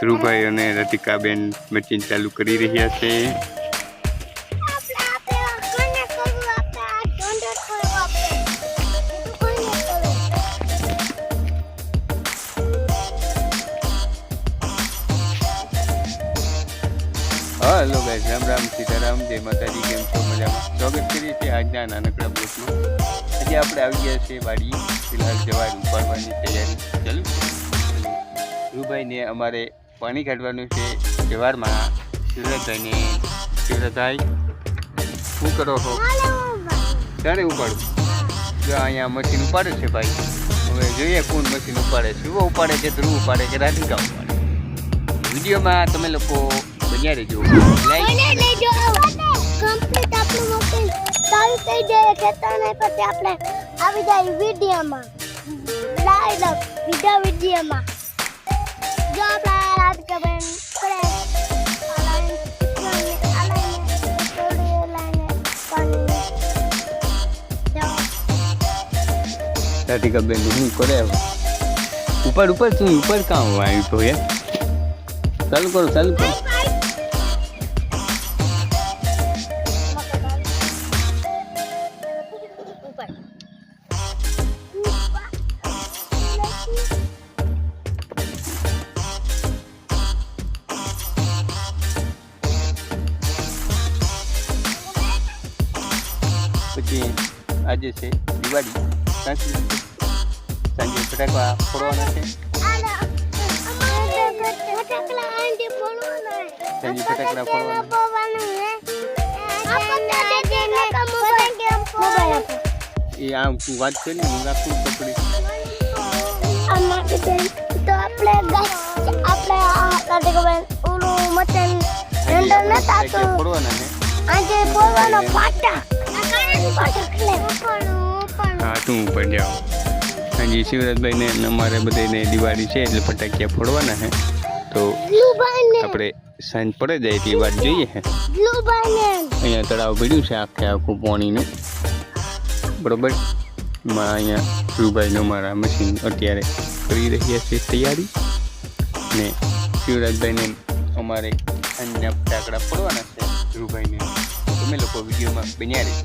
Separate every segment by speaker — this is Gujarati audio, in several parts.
Speaker 1: ધ્રુવભાઈ અને રતિકાબેન મશીન ચાલુ કરી રહ્યા છે. હલો ગાઈસ, રામ રામ, સીતારામ, જય માતાજી, કેમ છો? મજામાં? સ્વાગત કરીએ છીએ આજના નાનકડા બ્લોકમાં આજે આપણે આવી ગયા છીએ વાડી ફિલહાલ જવા ઉપાડવાની તૈયારી ચાલુ. ધ્રુવભાઈને અમારે પાણી કાઢવાનું છે. જવારમાં શિવરાજભાઈને શિવરાજભાઈ શું કરો છો? ક્યારે ઉપાડું? જો અહીંયા મશીન ઉપાડે છે ભાઈ હવે જોઈએ કોણ મશીન ઉપાડે શિવો ઉપાડે છે ધ્રુવ ઉપાડે છે રાધિકા ઉપાડે વિડીયોમાં તમે લોકો બન્યા રહેજો.
Speaker 2: કમ્પ્લીટ આપણું થઈ જાય ખેતરને પછી આપણે આવી જાય વિડીયોમાં. લાઈ બીજા વિડીયોમાં. જો આપણે
Speaker 1: રાધિકા બેન હું કરે ઉપર ઉપર, તું ઉપર કામ આવ્યું તો યાર ચાલુ કરો ચાલુ કરો. પછી આજે છે દિવાળી સાંજે સાંજે ફટાકડા ફોડવાના છે સાંજે ફટાકડા ફોડવાના એ આમ તું વાત કરી ને હું રાખું પકડી
Speaker 2: તો આપણે આપણે આ કાઢી ઓલું મટન હેન્ડલ ન થાતું
Speaker 1: ફોડવાના છે
Speaker 2: આજે બોલવાનો પાટા પાટા
Speaker 1: હા તું ઉપર જાઓ સાંજે શિવરાજભાઈને અમારે બધાને દિવાળી છે એટલે ફટાકિયા ફોડવાના છે તો આપણે સાંજ પડે જાય તે વાત જોઈએ છે અહીંયા તળાવ ભીડ્યું છે આખે આખું પાણીનું. બરોબર? માં અહીંયા ધ્રુવભાઈનું મારા મશીન અત્યારે કરી રહ્યા છે તૈયારી. ને શિવરાજભાઈને અમારે અન્ય ફટાકડા પડવાના છે. ધ્રુવભાઈને તમે લોકો વિડીયોમાં બન્યા રહી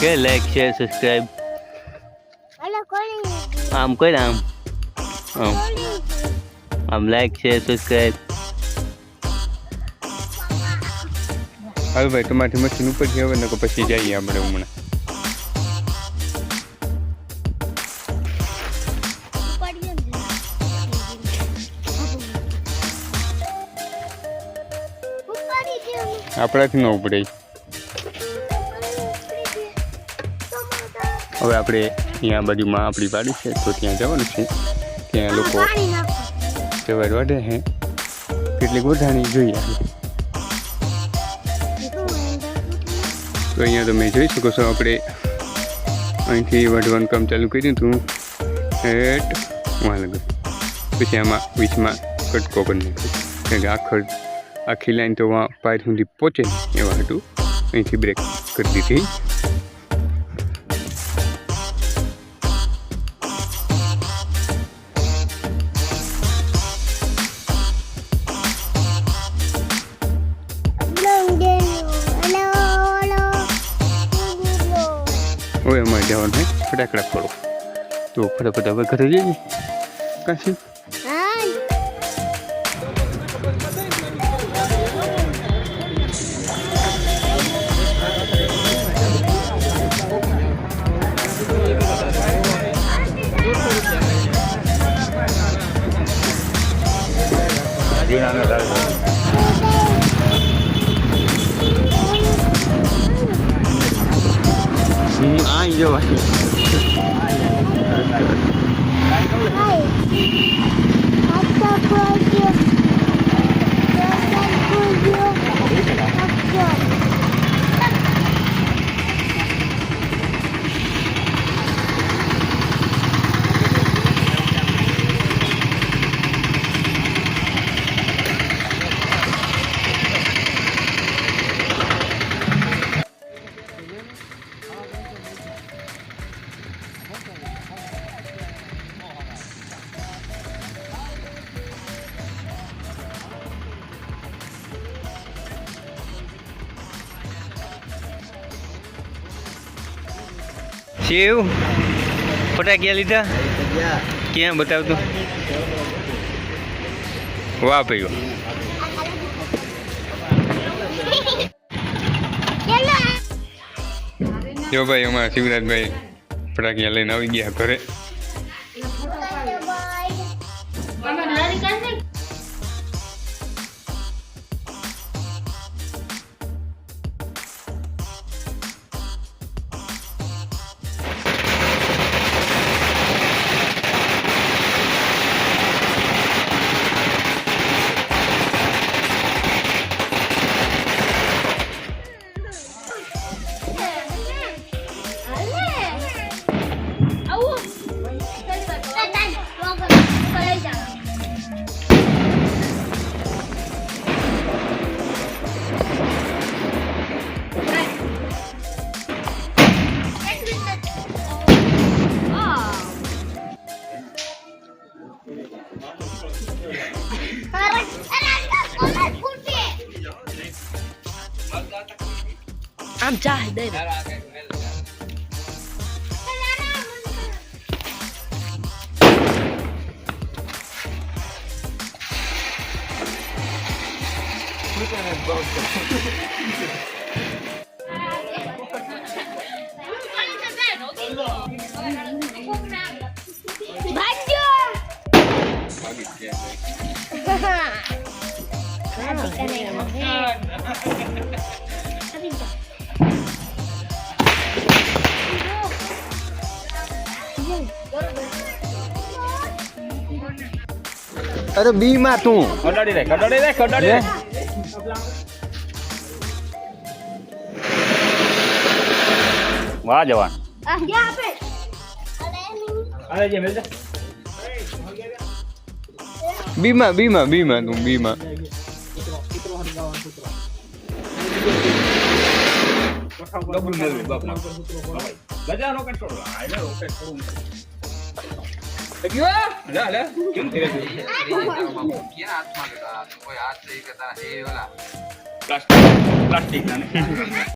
Speaker 1: કે લાઈક શેર સબસ્ક્રાઈબ આમ કર આમ. આમ. આમ લાઈક શેર સબસ્ક્રાઈબ હાલ ભાઈ તમારી મશીન ઉપરથી હવે નકો પછી જઈએ આપણે હમણાં. આપણાથી ન ઉપડે. હવે આપણે અહીંયા બાજુમાં આપણી વાડી છે તો ત્યાં જવાનું છે. ત્યાં લોકો સવાર વાઢે છે કેટલીક વધારાની જોઈએ તો અહીંયા તમે જોઈ શકો છો આપણે અહીંથી વઢવાનું કામ ચાલુ કર્યું હતું. હેટ વાં લગન પછી આમાં વીચમાં કટકો કરી નાખ્યો કારણ કે આખર આખી લાઈન તો વાં પાયર સુધી પહોંચે એવા હતું. અહીંથી બ્રેક કરી દીધી. જવાનું છે ફટાકડા ફોડો તો ફટાફટ હવે ઘરે જઈએ કાશી આ જવાય શિવ? ફટાકિયા લીધા? ક્યાં બતાવતું? વાહ ભાઈ જો ભાઈ અમારા શિવરાજભાઈ ફટાકિયા લઈને આવી ગયા ઘરે.
Speaker 3: ăn trai đây này. Bánh chưa?
Speaker 1: Bánh cái này là một અરે બી માં તું.
Speaker 4: કડાડી રે કડાડી રે કડાડી રે. વાહ જવાન. બીમા બીમા મિલતા
Speaker 1: બી માં બી માં બી માં તું બીમા.
Speaker 4: ડબલ મેળવી બાપ ગજાનો કંટ્રોલ. આ ઓકે થોડું. ગયો લે લે કેમ ધીરે ધીરે પ્લાસ્ટિક પ્લાસ્ટિક ના ને